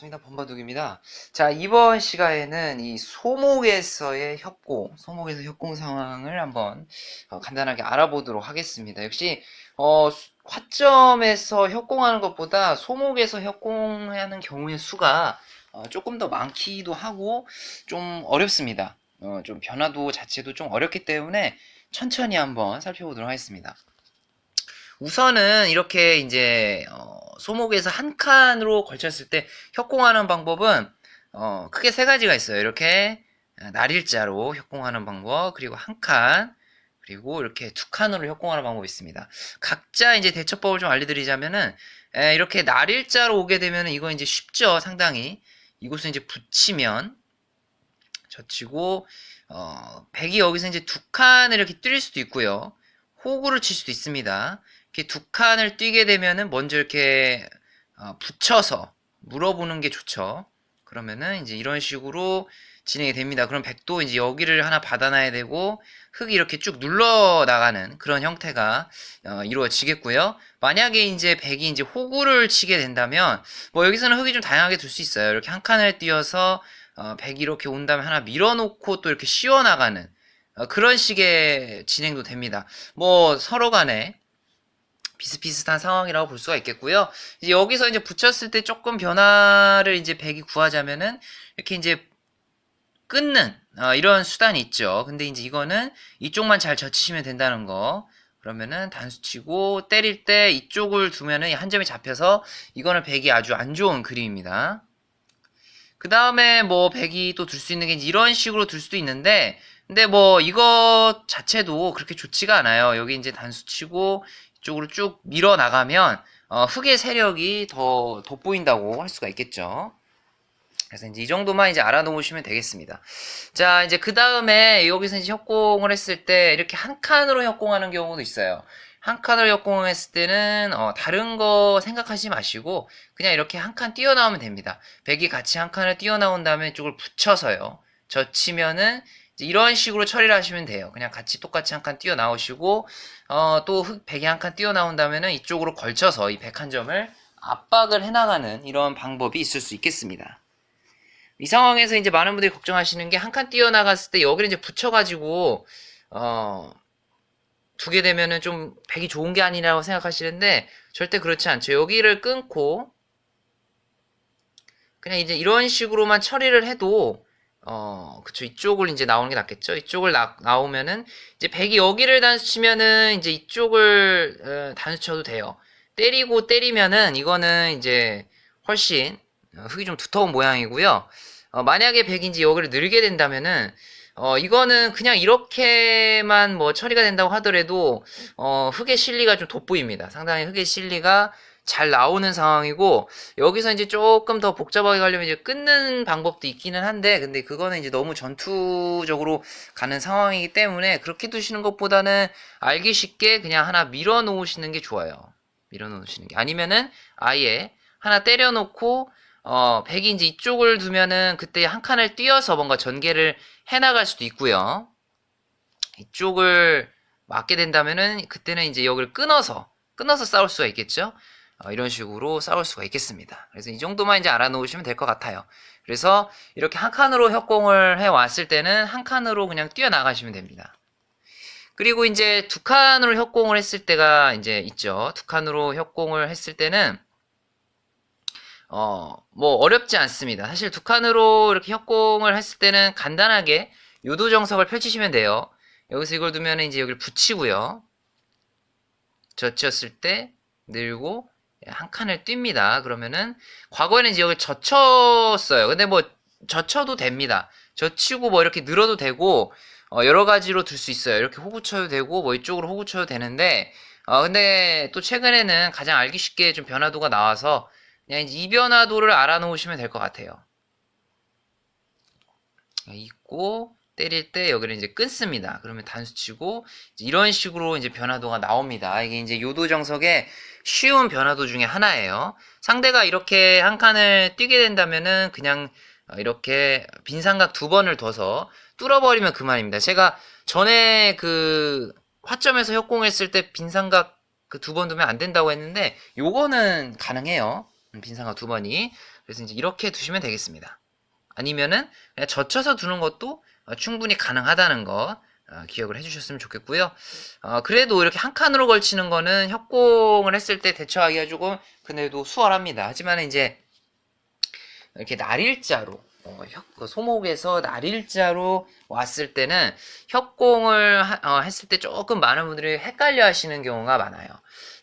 반갑습니다. 범바둑입니다. 자, 이번 시간에는 이 소목에서의 협공, 소목에서 협공 상황을 한번 어, 간단하게 알아보도록 하겠습니다. 역시, 어, 수- 화점에서 협공하는 것보다 소목에서 협공하는 경우의 수가 어, 조금 더 많기도 하고 좀 어렵습니다. 어, 좀 변화도 자체도 좀 어렵기 때문에 천천히 한번 살펴보도록 하겠습니다. 우선은 이렇게 이제 어, 소목에서 한 칸으로 걸쳤을 때 협공하는 방법은 어, 크게 세 가지가 있어요. 이렇게 날일자로 협공하는 방법, 그리고 한 칸, 그리고 이렇게 두 칸으로 협공하는 방법이 있습니다. 각자 이제 대처법을 좀 알려드리자면은 에, 이렇게 날일자로 오게 되면은 이거 이제 쉽죠, 상당히. 이곳은 이제 붙이면 젖히고 어, 백이 여기서 이제 두 칸을 이렇게 뛸 수도 있고요. 호구를 칠 수도 있습니다. 이렇게 두 칸을 뛰게 되면은 먼저 이렇게 어, 붙여서 물어보는 게 좋죠. 그러면은 이제 이런 식으로 진행이 됩니다. 그럼 백도 이제 여기를 하나 받아놔야 되고 흙이 이렇게 쭉 눌러 나가는 그런 형태가 어, 이루어지겠고요. 만약에 이제 백이 이제 호구를 치게 된다면 뭐 여기서는 흙이 좀 다양하게 둘 수 있어요. 이렇게 한 칸을 띄어서 어, 백이 이렇게 온 다음에 하나 밀어놓고 또 이렇게 씌워 나가는 어, 그런 식의 진행도 됩니다. 뭐 서로 간에 비슷비슷한 상황이라고 볼 수가 있겠고요. 이제 여기서 이제 붙였을 때 조금 변화를 이제 백이 구하자면은 이렇게 이제 끊는 어, 이런 수단이 있죠. 근데 이제 이거는 이쪽만 잘 젖히시면 된다는 거. 그러면은 단수 치고 때릴 때 이쪽을 두면은 한 점이 잡혀서 이거는 백이 아주 안 좋은 그림입니다. 그 다음에 뭐 백이 또 둘 수 있는 게 이런 식으로 둘 수도 있는데 근데 뭐 이것 자체도 그렇게 좋지가 않아요. 여기 이제 단수 치고 이 쪽으로 쭉 밀어 나가면 어, 흙의 세력이 더 돋보인다고 할 수가 있겠죠. 그래서 이제 이 정도만 이제 알아놓으시면 되겠습니다. 자, 이제 그 다음에 여기서 이제 협공을 했을 때 이렇게 한 칸으로 협공하는 경우도 있어요. 한 칸으로 협공했을 때는 어, 다른 거 생각하지 마시고 그냥 이렇게 한 칸 뛰어나오면 됩니다. 백이 같이 한 칸을 뛰어나온 다음에 이쪽을 붙여서요. 젖히면은 이런 식으로 처리를 하시면 돼요. 그냥 같이 똑같이 한칸 뛰어나오시고 어, 또 흙, 백이 한칸 뛰어나온다면은 이쪽으로 걸쳐서 이 백한 점을 압박을 해나가는 이런 방법이 있을 수 있겠습니다. 이 상황에서 이제 많은 분들이 걱정하시는 게 한칸 뛰어나갔을 때 여기를 이제 붙여가지고 어, 두게 되면은 좀 백이 좋은 게 아니라고 생각하시는데 절대 그렇지 않죠. 여기를 끊고 그냥 이제 이런 식으로만 처리를 해도 어, 그쵸. 이쪽을 이제 나오는 게 낫겠죠. 이쪽을 나, 나오면은, 이제 백이 여기를 단수 치면은, 이제 이쪽을, 어, 단수 쳐도 돼요. 때리고 때리면은, 이거는 이제, 훨씬, 어, 흙이 좀 두터운 모양이고요. 어, 만약에 이제 여기를 늘게 된다면은, 어, 이거는 그냥 이렇게만 뭐 처리가 된다고 하더라도, 어, 흙의 실리가 좀 돋보입니다. 상당히 흙의 실리가 잘 나오는 상황이고 여기서 이제 조금 더 복잡하게 가려면 이제 끊는 방법도 있기는 한데 근데 그거는 이제 너무 전투적으로 가는 상황이기 때문에 그렇게 두시는 것보다는 알기 쉽게 그냥 하나 밀어 놓으시는 게 좋아요. 밀어 놓으시는 게 아니면은 아예 하나 때려 놓고 어 백이 이제 이쪽을 두면은 그때 한 칸을 띄어서 뭔가 전개를 해 나갈 수도 있고요. 이쪽을 맞게 된다면은 그때는 이제 여기를 끊어서 끊어서 싸울 수가 있겠죠. 어, 이런 식으로 싸울 수가 있겠습니다. 그래서 이 정도만 이제 알아놓으시면 될 것 같아요. 그래서 이렇게 한 칸으로 협공을 해 왔을 때는 한 칸으로 그냥 뛰어나가시면 됩니다. 그리고 이제 두 칸으로 협공을 했을 때가 이제 있죠. 두 칸으로 협공을 했을 때는 어, 뭐 어렵지 않습니다. 사실 두 칸으로 이렇게 협공을 했을 때는 간단하게 요도 정석을 펼치시면 돼요. 여기서 이걸 두면 이제 여기를 붙이고요. 젖혔을 때 늘고 한 칸을 뜁니다. 그러면은 과거에는 여기 젖혔어요. 근데 뭐 젖혀도 됩니다. 젖히고 뭐 이렇게 늘어도 되고 어, 여러 가지로 둘수 있어요. 이렇게 호구 쳐도 되고 뭐 이쪽으로 호구 쳐도 되는데 어, 근데 또 최근에는 가장 알기 쉽게 좀 변화도가 나와서 그냥 이 변화도를 알아놓으시면 될 것 같아요. 있고 때릴 때 여기를 이제 끊습니다. 그러면 단수 치고 이런 식으로 이제 변화도가 나옵니다. 이게 이제 요도 정석의 쉬운 변화도 중에 하나예요. 상대가 이렇게 한 칸을 뛰게 된다면은 그냥 이렇게 빈 삼각 두 번을 둬서 뚫어버리면 그만입니다. 제가 전에 그 화점에서 협공했을 때 빈 삼각 그 두 번 두면 안 된다고 했는데 요거는 가능해요. 빈 삼각 두 번이. 그래서 이제 이렇게 두시면 되겠습니다. 아니면은 그냥 젖혀서 두는 것도 어, 충분히 가능하다는 거 어, 기억을 해주셨으면 좋겠고요. 어, 그래도 이렇게 한 칸으로 걸치는 거는 협공을 했을 때 대처하기가 조금 그래도 수월합니다. 하지만 이제 이렇게 날일자로 어, 협, 그 소목에서 날일자로 왔을 때는 협공을 하- 어, 했을 때 조금 많은 분들이 헷갈려 하시는 경우가 많아요.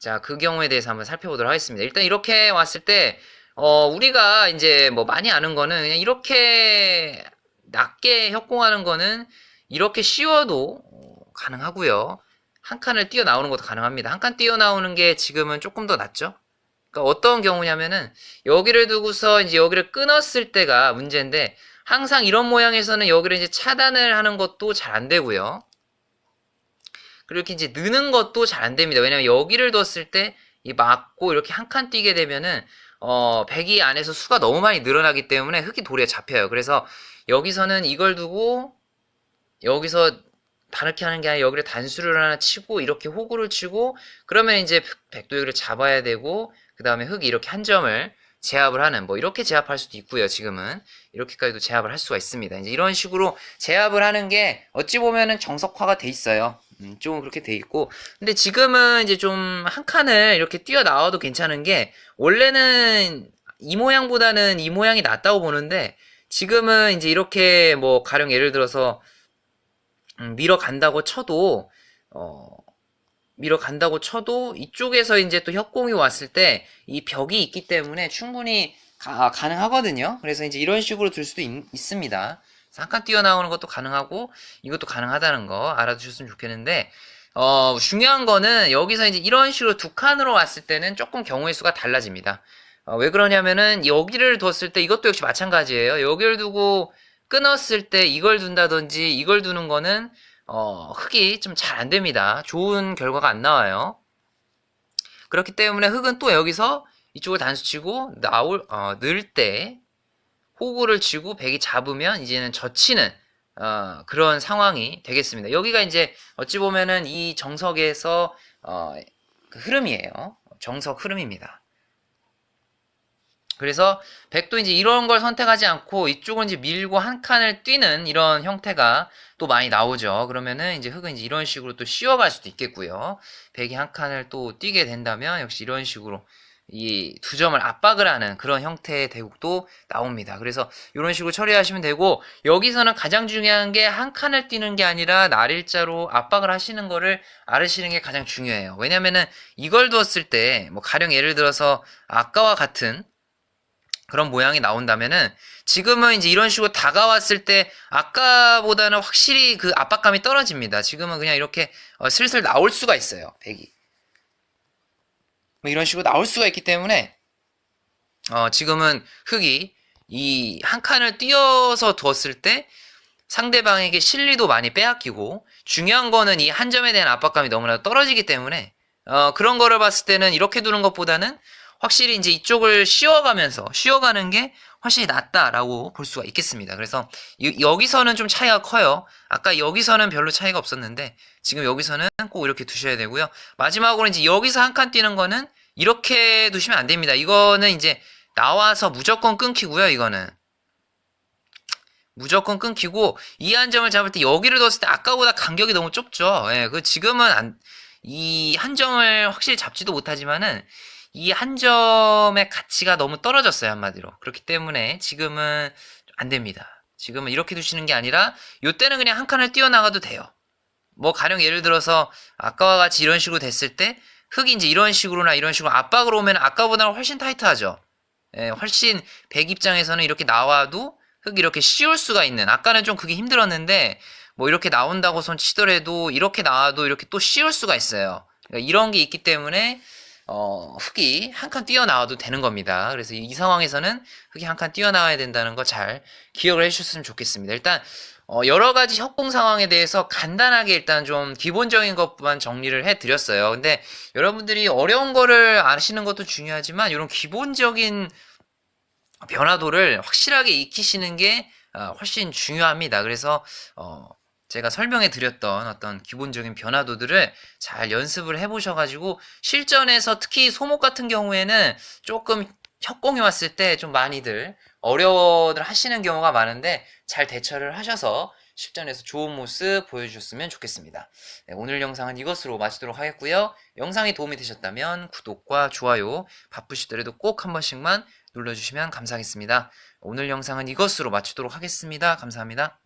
자, 그 경우에 대해서 한번 살펴보도록 하겠습니다. 일단 이렇게 왔을 때, 어, 우리가 이제 뭐 많이 아는 거는 그냥 이렇게 낮게 협공하는 거는 이렇게 씌워도 어, 가능하고요. 한 칸을 뛰어나오는 것도 가능합니다. 한 칸 뛰어나오는 게 지금은 조금 더 낫죠? 그러니까 어떤 경우냐면은 여기를 두고서 이제 여기를 끊었을 때가 문제인데 항상 이런 모양에서는 여기를 이제 차단을 하는 것도 잘 안 되고요. 그리고 이렇게 이제 느는 것도 잘 안 됩니다. 왜냐면 여기를 뒀을 때이 맞고 이렇게 한 칸 뛰게 되면은 어 배기 안에서 수가 너무 많이 늘어나기 때문에 흙이 돌에 잡혀요. 그래서 여기서는 이걸 두고 여기서 바르게 하는 게 아니라 여기를 단수를 하나 치고 이렇게 호구를 치고 그러면 이제 백도 여기를 잡아야 되고 그 다음에 흙이 이렇게 한 점을 제압을 하는 뭐 이렇게 제압할 수도 있고요 지금은. 이렇게까지도 제압을 할 수가 있습니다. 이제 이런 식으로 제압을 하는 게 어찌 보면은 정석화가 돼 있어요. 음, 좀 그렇게 돼 있고. 근데 지금은 이제 좀 한 칸을 이렇게 뛰어 나와도 괜찮은 게 원래는 이 모양보다는 이 모양이 낫다고 보는데 지금은 이제 이렇게 뭐 가령 예를 들어서 음, 밀어 간다고 쳐도 어, 밀어 간다고 쳐도 이쪽에서 이제 또 협공이 왔을 때 이 벽이 있기 때문에 충분히 가, 가능하거든요. 그래서 이제 이런 식으로 들 수도 있, 습니다 잠깐 뛰어나오는 것도 가능하고 이것도 가능하다는 거 알아두셨으면 좋겠는데 어, 중요한 거는 여기서 이제 이런 식으로 두 칸으로 왔을 때는 조금 경우의 수가 달라집니다. 어, 왜 그러냐면은 여기를 뒀을 때 이것도 역시 마찬가지예요. 여기를 두고 끊었을 때 이걸 둔다든지 이걸 두는 거는 어, 흙이 좀 잘 안 됩니다. 좋은 결과가 안 나와요. 그렇기 때문에 흙은 또 여기서 이쪽을 단수 치고 나올 어, 넣을 때 호구를 치고 백이 잡으면 이제는 젖히는 어, 그런 상황이 되겠습니다. 여기가 이제 어찌 보면은 이 정석에서 어, 그 흐름이에요. 정석 흐름입니다. 그래서 백도 이제 이런 걸 선택하지 않고 이쪽은 이제 밀고 한 칸을 뛰는 이런 형태가 또 많이 나오죠. 그러면은 이제 흙은 이제 이런 식으로 또 씌워갈 수도 있겠고요. 백이 한 칸을 또 뛰게 된다면 역시 이런 식으로 이 두 점을 압박을 하는 그런 형태의 대국도 나옵니다. 그래서 이런 식으로 처리하시면 되고 여기서는 가장 중요한 게 한 칸을 뛰는 게 아니라 날일자로 압박을 하시는 거를 알으시는 게 가장 중요해요. 왜냐면은 이걸 두었을 때 뭐 가령 예를 들어서 아까와 같은 그런 모양이 나온다면은 지금은 이제 이런 식으로 다가왔을 때 아까보다는 확실히 그 압박감이 떨어집니다. 지금은 그냥 이렇게 어, 슬슬 나올 수가 있어요. 백이. 뭐 이런 식으로 나올 수가 있기 때문에 어, 지금은 흙이 이 한 칸을 띄어서 두었을 때 상대방에게 실리도 많이 빼앗기고 중요한 거는 이 한 점에 대한 압박감이 너무나 떨어지기 때문에 어, 그런 거를 봤을 때는 이렇게 두는 것보다는 확실히 이제 이쪽을 씌워가면서 씌워가는 게 훨씬 낫다라고 볼 수가 있겠습니다. 그래서 이- 여기서는 좀 차이가 커요. 아까 여기서는 별로 차이가 없었는데 지금 여기서는 꼭 이렇게 두셔야 되고요. 마지막으로 이제 여기서 한 칸 뛰는 거는 이렇게 두시면 안 됩니다. 이거는 이제 나와서 무조건 끊기고요. 이거는 무조건 끊기고 이 한 점을 잡을 때 여기를 뒀을 때 아까보다 간격이 너무 좁죠. 예, 그 지금은 안, 이 한 점을 확실히 잡지도 못하지만은 이 한 점의 가치가 너무 떨어졌어요 한마디로. 그렇기 때문에 지금은 안 됩니다. 지금은 이렇게 두시는 게 아니라 요때는 그냥 한 칸을 뛰어나가도 돼요. 뭐 가령 예를 들어서 아까와 같이 이런 식으로 됐을 때 흙이 이제 이런 식으로나 이런 식으로 압박으로 오면 아까보다는 훨씬 타이트하죠. 예, 훨씬 백 입장에서는 이렇게 나와도 흙이 이렇게 씌울 수가 있는 아까는 좀 그게 힘들었는데 뭐 이렇게 나온다고 손 치더라도 이렇게 나와도 이렇게 또 씌울 수가 있어요. 그러니까 이런 게 있기 때문에 어, 흙이 한 칸 뛰어나와도 되는 겁니다. 그래서 이, 이 상황에서는 흙이 한 칸 뛰어나와야 된다는 거 잘 기억을 해주셨으면 좋겠습니다. 일단 어, 여러 가지 협공 상황에 대해서 간단하게 일단 좀 기본적인 것만 정리를 해드렸어요. 근데 여러분들이 어려운 거를 아시는 것도 중요하지만 이런 기본적인 변화도를 확실하게 익히시는 게 어, 훨씬 중요합니다. 그래서 어, 제가 설명해 드렸던 어떤 기본적인 변화도들을 잘 연습을 해 보셔가지고 실전에서 특히 소목 같은 경우에는 조금 협공이 왔을 때 좀 많이들 어려워들 하시는 경우가 많은데 잘 대처를 하셔서 실전에서 좋은 모습 보여주셨으면 좋겠습니다. 네, 오늘 영상은 이것으로 마치도록 하겠고요. 영상이 도움이 되셨다면 구독과 좋아요 바쁘시더라도 꼭 한 번씩만 눌러주시면 감사하겠습니다. 오늘 영상은 이것으로 마치도록 하겠습니다. 감사합니다.